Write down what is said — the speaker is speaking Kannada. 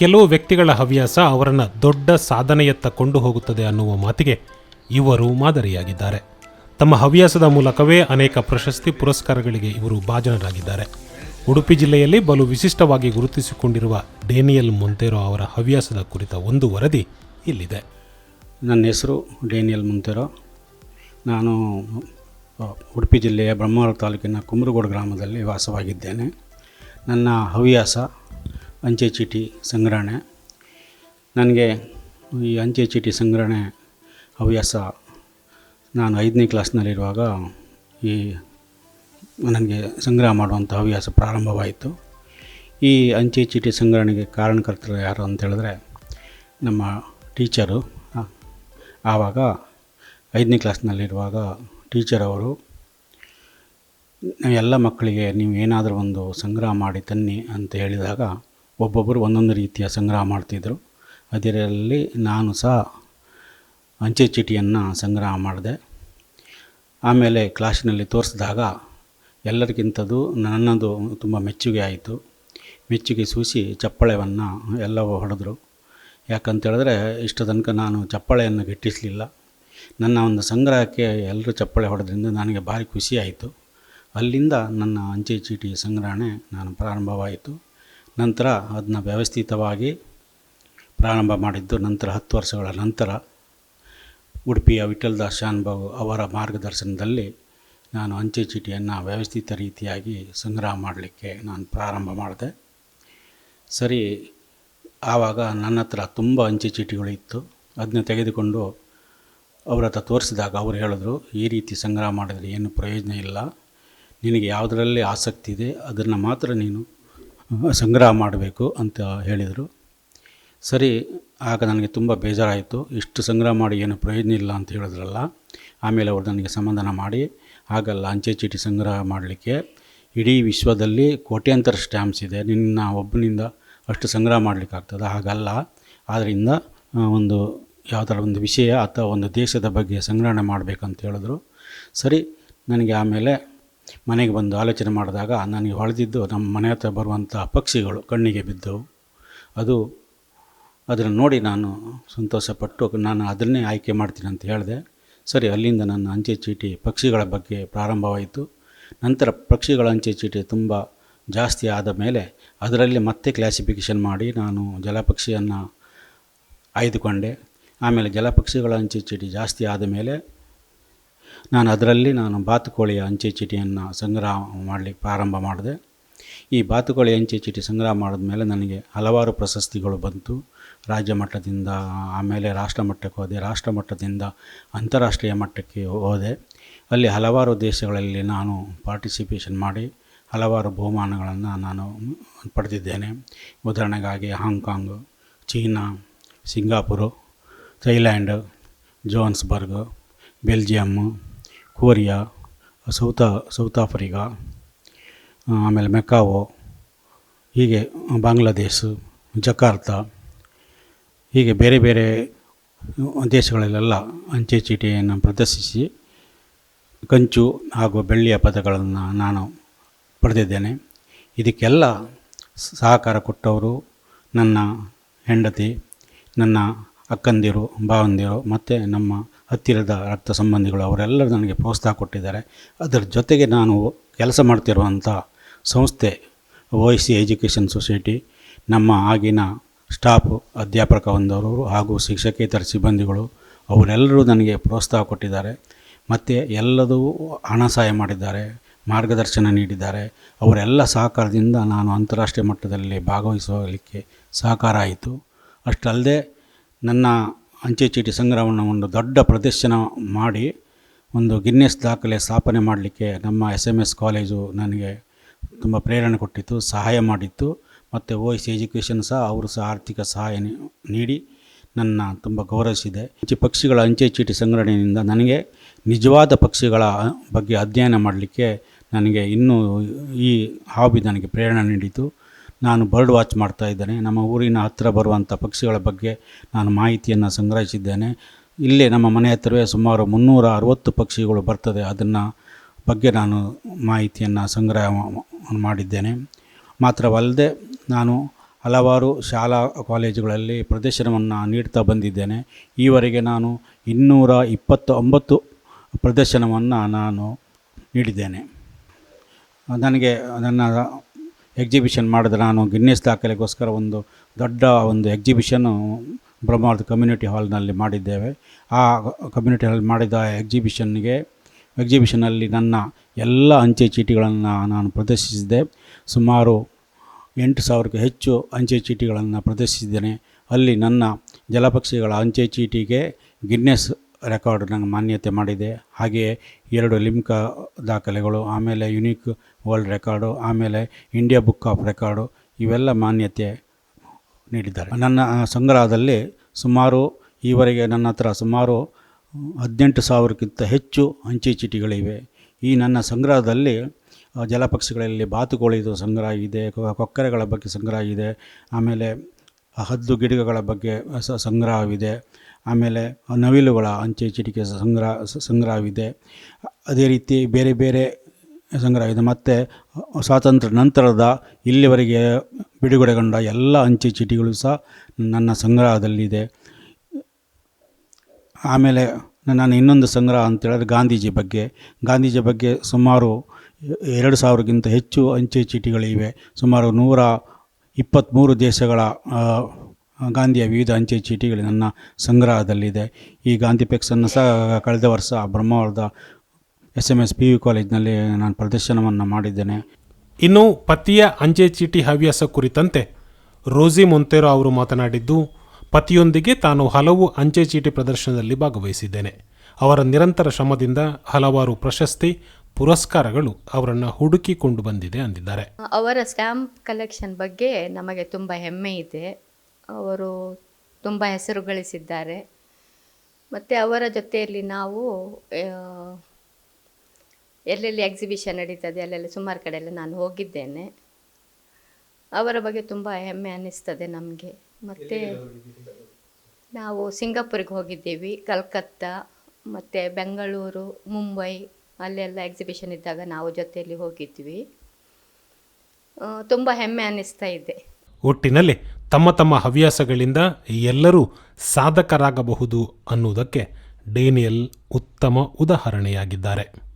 ಕೆಲವು ವ್ಯಕ್ತಿಗಳ ಹವ್ಯಾಸ ಅವರನ್ನು ದೊಡ್ಡ ಸಾಧನೆಯತ್ತ ಕೊಂಡು ಹೋಗುತ್ತದೆ ಅನ್ನುವ ಮಾತಿಗೆ ಇವರು ಮಾದರಿಯಾಗಿದ್ದಾರೆ. ತಮ್ಮ ಹವ್ಯಾಸದ ಮೂಲಕವೇ ಅನೇಕ ಪ್ರಶಸ್ತಿ ಪುರಸ್ಕಾರಗಳಿಗೆ ಇವರು ಭಾಜನರಾಗಿದ್ದಾರೆ. ಉಡುಪಿ ಜಿಲ್ಲೆಯಲ್ಲಿ ಬಲು ವಿಶಿಷ್ಟವಾಗಿ ಗುರುತಿಸಿಕೊಂಡಿರುವ ಡೇನಿಯಲ್ ಮೊಂತೇರೋ ಅವರ ಹವ್ಯಾಸದ ಕುರಿತ ಒಂದು ವರದಿ ಇಲ್ಲಿದೆ. ನನ್ನ ಹೆಸರು ಡೇನಿಯಲ್ ಮುಂತೆರೋ. ನಾನು ಉಡುಪಿ ಜಿಲ್ಲೆಯ ಬ್ರಹ್ಮಾವರ ತಾಲೂಕಿನ ಕುಮರಗೋಡು ಗ್ರಾಮದಲ್ಲಿ ವಾಸವಾಗಿದ್ದೇನೆ. ನನ್ನ ಹವ್ಯಾಸ ಅಂಚೆ ಚೀಟಿ ಸಂಗ್ರಹಣೆ. ನನಗೆ ಈ ಅಂಚೆ ಚೀಟಿ ಸಂಗ್ರಹಣೆ ಹವ್ಯಾಸ. ನಾನು ಐದನೇ ಕ್ಲಾಸ್ನಲ್ಲಿರುವಾಗ ಈ ನನಗೆ ಸಂಗ್ರಹ ಮಾಡುವಂಥ ಹವ್ಯಾಸ ಪ್ರಾರಂಭವಾಯಿತು. ಈ ಅಂಚೆ ಚೀಟಿ ಸಂಗ್ರಹಣೆಗೆ ಕಾರಣಕರ್ತರು ಯಾರು ಅಂತ ಹೇಳಿದ್ರೆ ನಮ್ಮ ಟೀಚರು. ಆವಾಗ ಐದನೇ ಕ್ಲಾಸ್ನಲ್ಲಿರುವಾಗ ಟೀಚರ್ ಅವರು, ಎಲ್ಲ ಮಕ್ಕಳಿಗೆ ನೀವು ಏನಾದರೂ ಒಂದು ಸಂಗ್ರಹ ಮಾಡಿ ತನ್ನಿ ಅಂತ ಹೇಳಿದಾಗ ಒಬ್ಬೊಬ್ಬರು ಒಂದೊಂದು ರೀತಿಯ ಸಂಗ್ರಹ ಮಾಡ್ತಿದ್ದರು ಅದರಲ್ಲಿ ನಾನು ಸಹ ಅಂಚೆ ಚೀಟಿಯನ್ನು ಸಂಗ್ರಹ ಮಾಡಿದೆ. ಆಮೇಲೆ ಕ್ಲಾಸಿನಲ್ಲಿ ತೋರಿಸಿದಾಗ ಎಲ್ಲರಿಗಿಂತದು ನನ್ನದು ತುಂಬ ಮೆಚ್ಚುಗೆ ಆಯಿತು. ಮೆಚ್ಚುಗೆ ಸೂಸಿ ಚಪ್ಪಳೆಯನ್ನು ಎಲ್ಲವೂ ಹೊಡೆದ್ರು. ಯಾಕಂತೇಳಿದ್ರೆ ಇಷ್ಟು ತನಕ ನಾನು ಚಪ್ಪಳೆಯನ್ನು ಗಿಟ್ಟಿಸಲಿಲ್ಲ. ನನ್ನ ಒಂದು ಸಂಗ್ರಹಕ್ಕೆ ಎಲ್ಲರೂ ಚಪ್ಪಳೆ ಹೊಡೆದ್ರಿಂದ ನನಗೆ ಭಾರಿ ಖುಷಿಯಾಯಿತು ಅಲ್ಲಿಂದ ನನ್ನ ಅಂಚೆ ಚೀಟಿ ಸಂಗ್ರಹಣೆ ನಾನು ಪ್ರಾರಂಭವಾಯಿತು. ನಂತರ ಅದನ್ನ ವ್ಯವಸ್ಥಿತವಾಗಿ ಪ್ರಾರಂಭ ಮಾಡಿದ್ದು ನಂತರ ಹತ್ತು ವರ್ಷಗಳ ನಂತರ ಉಡುಪಿಯ ವಿಠಲ್ದಾಸ್ ಶಾನ್ಭಾಗ್ ಅವರ ಮಾರ್ಗದರ್ಶನದಲ್ಲಿ ನಾನು ಅಂಚೆ ಚೀಟಿಯನ್ನು ವ್ಯವಸ್ಥಿತ ರೀತಿಯಾಗಿ ಸಂಗ್ರಹ ಮಾಡಲಿಕ್ಕೆ ನಾನು ಪ್ರಾರಂಭ ಮಾಡಿದೆ. ಸರಿ, ಆವಾಗ ನನ್ನ ಹತ್ರ ತುಂಬ ಅಂಚೆ ಚೀಟಿಗಳು ಇತ್ತು. ಅದನ್ನ ತೆಗೆದುಕೊಂಡು ಅವರ ಹತ್ರ ತೋರಿಸಿದಾಗ ಅವರು ಹೇಳಿದ್ರು, ಈ ರೀತಿ ಸಂಗ್ರಹ ಮಾಡಿದರೆ ಏನು ಪ್ರಯೋಜನ ಇಲ್ಲ. ನಿನಗೆ ಯಾವುದರಲ್ಲಿ ಆಸಕ್ತಿ ಇದೆ, ಅದನ್ನು ಮಾತ್ರ ನೀನು ಸಂಗ್ರಹ ಮಾಡಬೇಕು ಅಂತ ಹೇಳಿದರು. ಸರಿ, ಆಗ ನನಗೆ ತುಂಬ ಬೇಜಾರಾಯಿತು. ಇಷ್ಟು ಸಂಗ್ರಹ ಮಾಡಿ ಏನು ಪ್ರಯೋಜನ ಇಲ್ಲ ಅಂತ ಹೇಳಿದ್ರಲ್ಲ, ಆಮೇಲೆ ಅವರು ನನಗೆ ಸಮಾಧಾನ ಮಾಡಿ ಹಾಗಲ್ಲ ಅಂಚೆ ಚೀಟಿ ಸಂಗ್ರಹ ಮಾಡಲಿಕ್ಕೆ ಇಡೀ ವಿಶ್ವದಲ್ಲಿ ಕೋಟ್ಯಾಂತರ ಸ್ಟ್ಯಾಂಪ್ಸ್ ಇದೆ. ನಿನ್ನ ಒಬ್ಬನಿಂದ ಅಷ್ಟು ಸಂಗ್ರಹ ಮಾಡಲಿಕ್ಕಾಗ್ತದೆ ಹಾಗಲ್ಲ. ಆದ್ದರಿಂದ ಒಂದು ಯಾವುದರ ಒಂದು ವಿಷಯ ಅಥವಾ ಒಂದು ದೇಶದ ಬಗ್ಗೆ ಸಂಗ್ರಹಣೆ ಮಾಡಬೇಕಂತ ಹೇಳಿದ್ರು. ಸರಿ, ನನಗೆ ಆಮೇಲೆ ಮನೆಗೆ ಬಂದು ಆಲೋಚನೆ ಮಾಡಿದಾಗ ನನಗೆ ಹೊಳೆದಿದ್ದು ನಮ್ಮ ಮನೆ ಹತ್ರ ಬರುವಂಥ ಪಕ್ಷಿಗಳು ಕಣ್ಣಿಗೆ ಬಿದ್ದವು. ಅದು ಅದನ್ನು ನೋಡಿ ನಾನು ಸಂತೋಷಪಟ್ಟು ನಾನು ಅದನ್ನೇ ಆಯ್ಕೆ ಮಾಡ್ತೀನಿ ಅಂತ ಹೇಳಿದೆ. ಸರಿ, ಅಲ್ಲಿಂದ ನನ್ನ ಅಂಚೆ ಚೀಟಿ ಪಕ್ಷಿಗಳ ಬಗ್ಗೆ ಪ್ರಾರಂಭವಾಯಿತು. ನಂತರ ಪಕ್ಷಿಗಳ ಅಂಚೆ ಚೀಟಿ ತುಂಬ ಜಾಸ್ತಿ ಆದ ಮೇಲೆ ಅದರಲ್ಲಿ ಮತ್ತೆ ಕ್ಲಾಸಿಫಿಕೇಷನ್ ಮಾಡಿ ನಾನು ಜಲಪಕ್ಷಿಯನ್ನು ಆಯ್ದುಕೊಂಡೆ. ಆಮೇಲೆ ಜಲಪಕ್ಷಿಗಳ ಅಂಚೆ ಚೀಟಿ ಜಾಸ್ತಿ ಆದ ಮೇಲೆ ನಾನು ಅದರಲ್ಲಿ ನಾನು ಬಾತುಕೋಳಿಯ ಅಂಚೆ ಚೀಟಿಯನ್ನು ಸಂಗ್ರಹ ಮಾಡಲಿಕ್ಕೆ ಪ್ರಾರಂಭ ಮಾಡಿದೆ. ಈ ಬಾತುಕೋಳಿ ಅಂಚೆ ಚೀಟಿ ಸಂಗ್ರಹ ಮಾಡಿದ ಮೇಲೆ ನನಗೆ ಹಲವಾರು ಪ್ರಶಸ್ತಿಗಳು ಬಂತು. ರಾಜ್ಯ ಮಟ್ಟದಿಂದ, ಆಮೇಲೆ ರಾಷ್ಟ್ರ ಮಟ್ಟಕ್ಕೆ ಹೋದೆ. ರಾಷ್ಟ್ರ ಮಟ್ಟದಿಂದ ಅಂತಾರಾಷ್ಟ್ರೀಯ ಮಟ್ಟಕ್ಕೆ ಹೋದೆ. ಅಲ್ಲಿ ಹಲವಾರು ದೇಶಗಳಲ್ಲಿ ನಾನು ಪಾರ್ಟಿಸಿಪೇಷನ್ ಮಾಡಿ, ಹಲವಾರು ಬಹುಮಾನಗಳನ್ನು ನಾನು ಪಡೆದಿದ್ದೇನೆ. ಉದಾಹರಣೆಗಾಗಿ Hong Kong, China, Singapore, Thailand Johannesburg Belgium Korea South, South Africa ಆಮೇಲೆ ಮೆಕಾವೋ ಹೀಗೆ ಬಾಂಗ್ಲಾದೇಶ, ಜಕಾರ್ತ, ಹೀಗೆ ಬೇರೆ ಬೇರೆ ದೇಶಗಳಲ್ಲೆಲ್ಲ ಅಂಚೆ ಚೀಟಿಯನ್ನು ಪ್ರದರ್ಶಿಸಿ ಕಂಚು ಹಾಗೂ ಬೆಳ್ಳಿಯ ಪದಗಳನ್ನು ನಾನು ಪಡೆದಿದ್ದೇನೆ. ಇದಕ್ಕೆಲ್ಲ ಸಹಕಾರ ಕೊಟ್ಟವರು ನನ್ನ ಹೆಂಡತಿ, ನನ್ನ ಅಕ್ಕಂದಿರು ಭಾವಂದಿರು ಮತ್ತು ನಮ್ಮ ಹತ್ತಿರದ ರಕ್ತ ಸಂಬಂಧಿಗಳು ಅವರೆಲ್ಲರೂ ನನಗೆ ಪ್ರೋತ್ಸಾಹ ಕೊಟ್ಟಿದ್ದಾರೆ. ಅದರ ಜೊತೆಗೆ ನಾನು ಕೆಲಸ ಮಾಡ್ತಿರುವಂಥ ಸಂಸ್ಥೆ O I C education society ನಮ್ಮ ಆಗಿನ ಸ್ಟಾಫ್, ಅಧ್ಯಾಪಕ ಬಂದವರು ಹಾಗೂ ಶಿಕ್ಷಕೇತರ ಸಿಬ್ಬಂದಿಗಳು ಅವರೆಲ್ಲರೂ ನನಗೆ ಪ್ರೋತ್ಸಾಹ ಕೊಟ್ಟಿದ್ದಾರೆ. ಮತ್ತು ಎಲ್ಲದೂ ಹಣ ಸಹಾಯ ಮಾಡಿದ್ದಾರೆ, ಮಾರ್ಗದರ್ಶನ ನೀಡಿದ್ದಾರೆ. ಅವರೆಲ್ಲ ಸಹಕಾರದಿಂದ ನಾನು ಅಂತಾರಾಷ್ಟ್ರೀಯ ಮಟ್ಟದಲ್ಲಿ ಭಾಗವಹಿಸಲಿಕ್ಕೆ ಸಹಕಾರ ಆಯಿತು. ಅಷ್ಟಲ್ಲದೆ ನನ್ನ ಅಂಚೆ ಚೀಟಿ ಸಂಗ್ರಹವನ್ನು ಒಂದು ದೊಡ್ಡ ಪ್ರದರ್ಶನ ಮಾಡಿ ಒಂದು ಗಿನ್ನೆಸ್ ದಾಖಲೆ ಸ್ಥಾಪನೆ ಮಾಡಲಿಕ್ಕೆ ನಮ್ಮ ಎಸ್ ಎಂ ಎಸ್ ಕಾಲೇಜು ನನಗೆ ತುಂಬ ಪ್ರೇರಣೆ ಕೊಟ್ಟಿತ್ತು, ಸಹಾಯ ಮಾಡಿತ್ತು. ಮತ್ತು ಎಸ್ ಎಜುಕೇಷನ್ ಸಹ ಅವರು ಸಹ ಆರ್ಥಿಕ ಸಹಾಯ ನೀಡಿ ನನ್ನ ತುಂಬ ಗೌರವಿಸಿದೆ. ಅಂಚೆ ಪಕ್ಷಿಗಳ ಅಂಚೆ ಚೀಟಿ ಸಂಗ್ರಹಣೆಯಿಂದ ನನಗೆ ನಿಜವಾದ ಪಕ್ಷಿಗಳ ಬಗ್ಗೆ ಅಧ್ಯಯನ ಮಾಡಲಿಕ್ಕೆ ನನಗೆ ಇನ್ನೂ ಈ ಹಾಬಿ ನನಗೆ ಪ್ರೇರಣೆ ನೀಡಿತು. ನಾನು ಬರ್ಡ್ ವಾಚ್ ಮಾಡ್ತಾ ಇದ್ದೇನೆ. ನಮ್ಮ ಊರಿನ ಹತ್ತಿರ ಬರುವಂಥ ಪಕ್ಷಿಗಳ ಬಗ್ಗೆ ನಾನು ಮಾಹಿತಿಯನ್ನು ಸಂಗ್ರಹಿಸಿದ್ದೇನೆ. ಇಲ್ಲೇ ನಮ್ಮ ಮನೆ ಹತ್ತಿರವೇ ಸುಮಾರು ಮುನ್ನೂರ ಅರವತ್ತು ಪಕ್ಷಿಗಳು ಬರ್ತದೆ. ಅದನ್ನು ಬಗ್ಗೆ ನಾನು ಮಾಹಿತಿಯನ್ನು ಸಂಗ್ರಹ ಮಾಡಿದ್ದೇನೆ. ಮಾತ್ರವಲ್ಲದೆ ನಾನು ಹಲವಾರು ಶಾಲಾ ಕಾಲೇಜುಗಳಲ್ಲಿ ಪ್ರದರ್ಶನವನ್ನು ನೀಡ್ತಾ ಬಂದಿದ್ದೇನೆ. ಈವರೆಗೆ ನಾನು ಇನ್ನೂರ ಇಪ್ಪತ್ತ ಒಂಬತ್ತು ಪ್ರದರ್ಶನವನ್ನು ನಾನು ನೀಡಿದ್ದೇನೆ. ನನಗೆ ನನ್ನ ಎಕ್ಸಿಬಿಷನ್ ಮಾಡಿದ. ನಾನು ಗಿನ್ನೆಸ್ ದಾಖಲೆಗೋಸ್ಕರ ಒಂದು ದೊಡ್ಡ ಒಂದು ಎಕ್ಸಿಬಿಷನ್ನು ಬ್ರಹ್ಮಾವತಿ ಕಮ್ಯುನಿಟಿ ಹಾಲ್ನಲ್ಲಿ ಮಾಡಿದ್ದೇವೆ. ಆ ಕಮ್ಯುನಿಟಿ ಹಾಲ್ ಮಾಡಿದ ಎಕ್ಸಿಬಿಷನ್ಗೆ ಎಕ್ಸಿಬಿಷನಲ್ಲಿ ನನ್ನ ಎಲ್ಲ ಅಂಚೆ ಚೀಟಿಗಳನ್ನು ನಾನು ಪ್ರದರ್ಶಿಸಿದೆ ಸುಮಾರು ಎಂಟು ಸಾವಿರಕ್ಕೂ ಹೆಚ್ಚು ಅಂಚೆ ಚೀಟಿಗಳನ್ನು ಪ್ರದರ್ಶಿಸಿದ್ದೇನೆ. ಅಲ್ಲಿ ನನ್ನ ಜಲಪಕ್ಷಿಗಳ ಅಂಚೆ ಚೀಟಿಗೆ ಗಿನ್ನೆಸ್ ರೆಕಾರ್ಡ್ ನಂಗೆ ಮಾನ್ಯತೆ ಮಾಡಿದೆ. ಹಾಗೆಯೇ ಎರಡು ಲಿಮ್ಕಾ ದಾಖಲೆಗಳು, ಆಮೇಲೆ ಯುನೀಕ್ ವರ್ಲ್ಡ್ ರೆಕಾರ್ಡು, ಆಮೇಲೆ ಇಂಡಿಯಾ ಬುಕ್ ಆಫ್ ರೆಕಾರ್ಡು, ಇವೆಲ್ಲ ಮಾನ್ಯತೆ ನೀಡಿದ್ದಾರೆ. ನನ್ನ ಸಂಗ್ರಹದಲ್ಲಿ ಸುಮಾರು ಈವರೆಗೆ ನನ್ನ ಹತ್ರ ಸುಮಾರು ಹದಿನೆಂಟು ಸಾವಿರಕ್ಕಿಂತ ಹೆಚ್ಚು ಅಂಚೆ ಚೀಟಿಗಳಿವೆ. ಈ ನನ್ನ ಸಂಗ್ರಹದಲ್ಲಿ ಜಲಪಕ್ಷಿಗಳಲ್ಲಿ ಬಾತುಕೋಳಿದು ಸಂಗ್ರಹ ಇದೆ ಕೊಕ್ಕರೆಗಳ ಬಗ್ಗೆ ಸಂಗ್ರಹ ಇದೆ, ಆಮೇಲೆ ಹದ್ದು ಗಿಡಗಳ ಬಗ್ಗೆ ಸಂಗ್ರಹವಿದೆ. ಆಮೇಲೆ ನವಿಲುಗಳ ಅಂಚೆ ಚಿಟಿಕೆ ಸಂಗ್ರಹ ಸಂಗ್ರಹವಿದೆ. ಅದೇ ರೀತಿ ಬೇರೆ ಬೇರೆ ಸಂಗ್ರಹ ಇದೆ ಮತ್ತು ಸ್ವಾತಂತ್ರ್ಯ ನಂತರದ ಇಲ್ಲಿವರೆಗೆ ಬಿಡುಗಡೆಗೊಂಡ ಎಲ್ಲ ಅಂಚೆ ಚೀಟಿಗಳು ಸಹ ನನ್ನ ಸಂಗ್ರಹದಲ್ಲಿದೆ. ಆಮೇಲೆ ನಾನು ಇನ್ನೊಂದು ಸಂಗ್ರಹ ಅಂತೇಳಿದ್ರೆ ಗಾಂಧೀಜಿ ಬಗ್ಗೆ. ಗಾಂಧೀಜಿ ಬಗ್ಗೆ ಸುಮಾರು ಎರಡು ಸಾವಿರಕ್ಕಿಂತ ಹೆಚ್ಚು ಅಂಚೆ ಚೀಟಿಗಳಿವೆ. ಸುಮಾರು ನೂರ ಇಪ್ಪತ್ತ್ಮೂರು ದೇಶಗಳ ಗಾಂಧಿಯ ವಿವಿಧ ಅಂಚೆ ಚೀಟಿಗಳು ನನ್ನ ಸಂಗ್ರಹದಲ್ಲಿದೆ. ಈ ಗಾಂಧಿ ಪೆಕ್ಸನ್ನು ಸಹ ಕಳೆದ ವರ್ಷ ಬ್ರಹ್ಮಾವರದ S M S P U ಕಾಲೇಜಿನಲ್ಲಿ ನಾನು ಪ್ರದರ್ಶನವನ್ನು ಮಾಡಿದ್ದೇನೆ. ಇನ್ನು ಪತಿಯ ಅಂಚೆ ಚೀಟಿ ಹವ್ಯಾಸ ಕುರಿತಂತೆ ರೋಜಿ ಮೊಂತೆರೋ ಅವರು ಮಾತನಾಡಿದ್ದು, ಪತಿಯೊಂದಿಗೆ ತಾನು ಹಲವು ಅಂಚೆ ಚೀಟಿ ಪ್ರದರ್ಶನದಲ್ಲಿ ಭಾಗವಹಿಸಿದ್ದೇನೆ. ಅವರ ನಿರಂತರ ಶ್ರಮದಿಂದ ಹಲವಾರು ಪ್ರಶಸ್ತಿ ಪುರಸ್ಕಾರಗಳು ಅವರನ್ನು ಹುಡುಕಿಕೊಂಡು ಬಂದಿದೆ ಅಂದಿದ್ದಾರೆ. ಅವರ ಸ್ಟ್ಯಾಂಪ್ ಕಲೆಕ್ಷನ್ ಬಗ್ಗೆ ನಮಗೆ ತುಂಬ ಹೆಮ್ಮೆ ಇದೆ. ಅವರು ತುಂಬ ಹೆಸರು ಗಳಿಸಿದ್ದಾರೆ. ಮತ್ತು ಅವರ ಜೊತೆಯಲ್ಲಿ ನಾವು ಎಲ್ಲೆಲ್ಲಿ ಎಕ್ಸಿಬಿಷನ್ ನಡೀತದೆ ಅಲ್ಲೆಲ್ಲ ಸುಮಾರು ಕಡೆ ಎಲ್ಲ ನಾನು ಹೋಗಿದ್ದೇನೆ. ಅವರ ಬಗ್ಗೆ ತುಂಬ ಹೆಮ್ಮೆ ಅನ್ನಿಸ್ತದೆ ನಮಗೆ. ಮತ್ತು ನಾವು ಸಿಂಗಾಪುರಿಗೆ ಹೋಗಿದ್ದೀವಿ ಕಲ್ಕತ್ತಾ ಮತ್ತು ಬೆಂಗಳೂರು ಮುಂಬೈ ಅಲ್ಲೆಲ್ಲ ಎಕ್ಸಿಬಿಷನ್ ಇದ್ದಾಗ ನಾವು ಜೊತೆಯಲ್ಲಿ ಹೋಗಿದ್ವಿ. ತುಂಬ ಹೆಮ್ಮೆ ಅನ್ನಿಸ್ತಾ ಇದೆ. ಒಟ್ಟಿನಲ್ಲಿ ತಮ್ಮ ತಮ್ಮ ಹವ್ಯಾಸಗಳಿಂದ ಎಲ್ಲರೂ ಸಾಧಕರಾಗಬಹುದು ಅನ್ನುವುದಕ್ಕೆ ಡೇನಿಯಲ್ ಉತ್ತಮ ಉದಾಹರಣೆಯಾಗಿದ್ದಾರೆ.